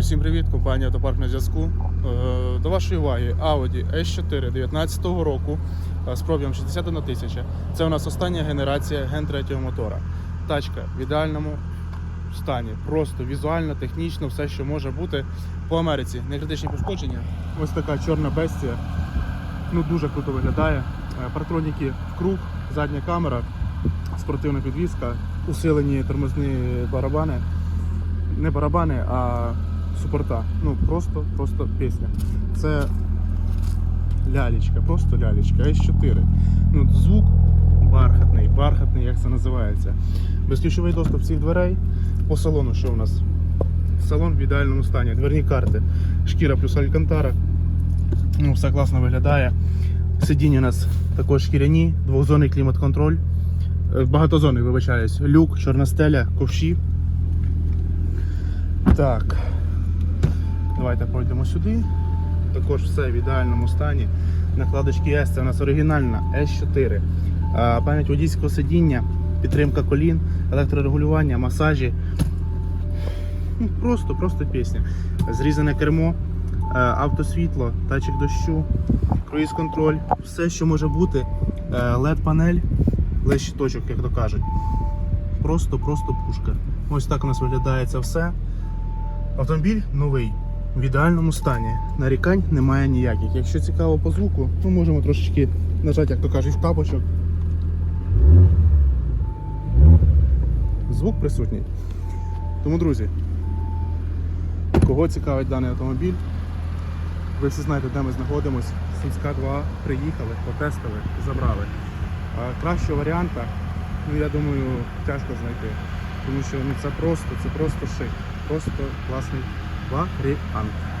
Всім привіт, компанія Автопарк на зв'язку. Е, До вашої уваги Audi S4 19 року е, з пробігом 61 тисяча. Це у нас остання генерація ген 3 мотора. Тачка в ідеальному стані. Просто візуально, технічно, все, що може бути по Америці. Не критичні пошкодження. Ось така чорна бестія. Ну, дуже круто виглядає. Е, Партроніки в круг, задня камера, спортивна підвізка, усилені тормозні барабани не барабани, а супорта. Ну просто, просто пісня. Це лялечка, просто лялечка. С4. Ну, звук бархатний, бархатний, як це називається. Безключовий доступ всіх дверей. По салону, що у нас? Салон в ідеальному стані. Дверні карти, шкіра плюс алькантара. Ну, все класно виглядає. Сидіння у нас також шкіряні, двохзонний клімат-контроль. Е, Багатозонний, вибачаюсь, люк, чорна стеля, ковші. Так. Давайте пройдемо сюди. Також все в ідеальному стані. Накладочки S, це у нас оригінальна S4. Пам'ять водійського сидіння, підтримка колін, електрорегулювання, масажі. Ну, Просто, просто пісня. Зрізане кермо, е, автосвітло, датчик дощу, круїз-контроль, все, що може бути. LED-панель, LED щиточок, як то кажуть. Просто, просто пушка. Ось так у нас виглядає це все. Автомобіль новий, в ідеальному стані. Нарікань немає ніяких. Якщо цікаво по звуку, ми можемо трошечки нажати, як то кажуть, в тапочок. Звук присутній. Тому, друзі, кого цікавить даний автомобіль, ви всі знаєте, де ми знаходимося. Сумська 2 приїхали, потестили, забрали. А кращого варіанта, ну я думаю, тяжко знайти. Тому що ну, це просто, це просто шик. Просто класний Soirée Ante.